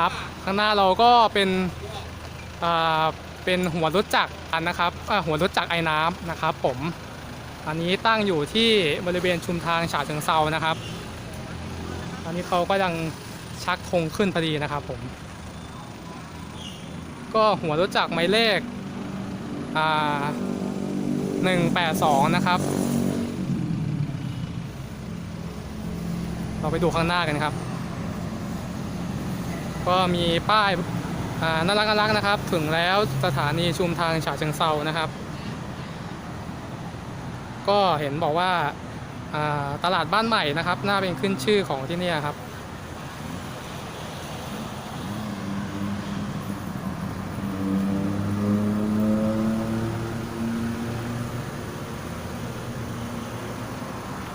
ครับ ข้างหน้าเราก็เป็นเป็นหัวรถจักรนะครับหัวรถจักรไอ้น้ำนะครับ ผม อันนี้ตั้งอยู่ที่บริเวณชุมทางฉะเชิงเซานะครับ อันนี้เขาก็ยังชักธงขึ้นพอดีนะครับผม ก็หัวรถจักรหมายเลขอ่า182นะครับ เราไปดูข้างหน้ากันครับ ก็มีป้ายน่ารักน่ารักนะครับ ถึงแล้วสถานีชุมทางฉะเชิงเซานะครับ ก็เห็นบอกว่าตลาดบ้านใหม่นะครับ น่าเป็นขึ้นชื่อของที่นี่ครับ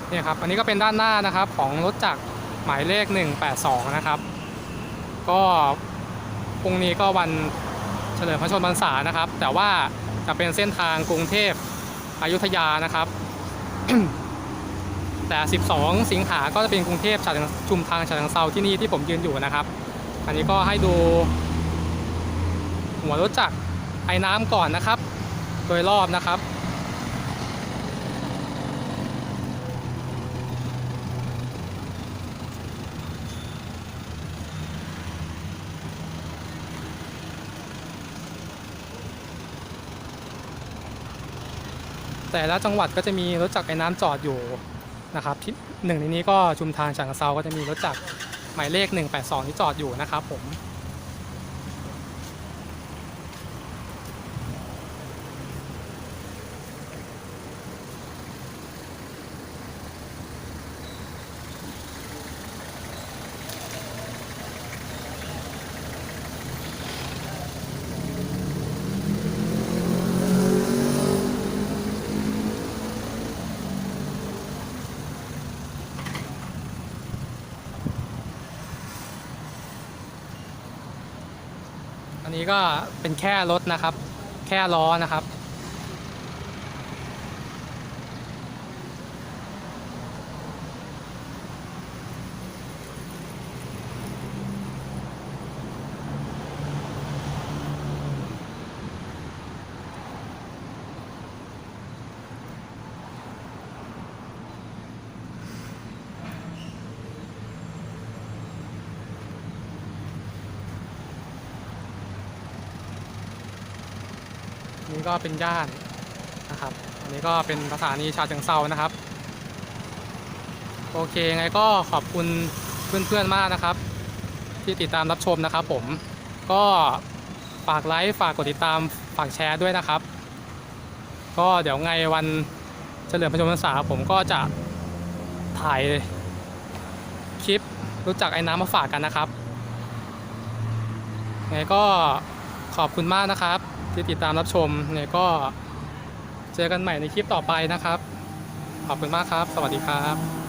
เนี่ยครับ อันนี้ก็เป็นด้านหน้านะครับของรถจักรหมายเลข 182 นะครับ ก็พรุ่งนี้ก็วันเฉลิมพระชนมพรรษานะครับ แต่ว่าจะเป็นเส้นทางกรุงเทพอยุธยานะครับ แต่ 12 สิงหาก็จะเป็นกรุงเทพฉะชุมทางฉะเชิงเซาที่นี่ที่ผมยืนอยู่นะครับ อันนี้ก็ให้ดูหัวรถจักรไอ้น้ำก่อนนะครับ โดยรอบนะครับ แต่ละจังหวัดก็จะมีรถจักรไอ้น้ำจอดอยู่นะครับที่หนึ่งในนี้ก็ชุมทางฉางเซาก็จะมีรถจักรหมายเลข 182 ที่จอดอยู่นะครับผม อันนี้ก็เป็นแค่รถนะครับ แค่ล้อนะครับ นี่ก็เป็นย่านนะครับ อันนี้ก็เป็นสถานีชาเชิงเซานะครับ โอเคไงก็ขอบคุณเพื่อนๆมากนะครับ ที่ติดตามรับชมนะครับ ผมก็ฝากไลค์ฝากกดติดตามฝากแชร์ด้วยนะครับ ก็เดี๋ยวไงวันเฉลิมพระชนมพรรษาผมก็จะถ่ายคลิปรู้จักไอ้น้ำมาฝากกันนะครับไงก็ขอบคุณมากนะครับ ที่ติดตามรับชมเนี่ยก็เจอกันใหม่ในคลิปต่อไปนะครับ ขอบคุณมากครับ สวัสดีครับ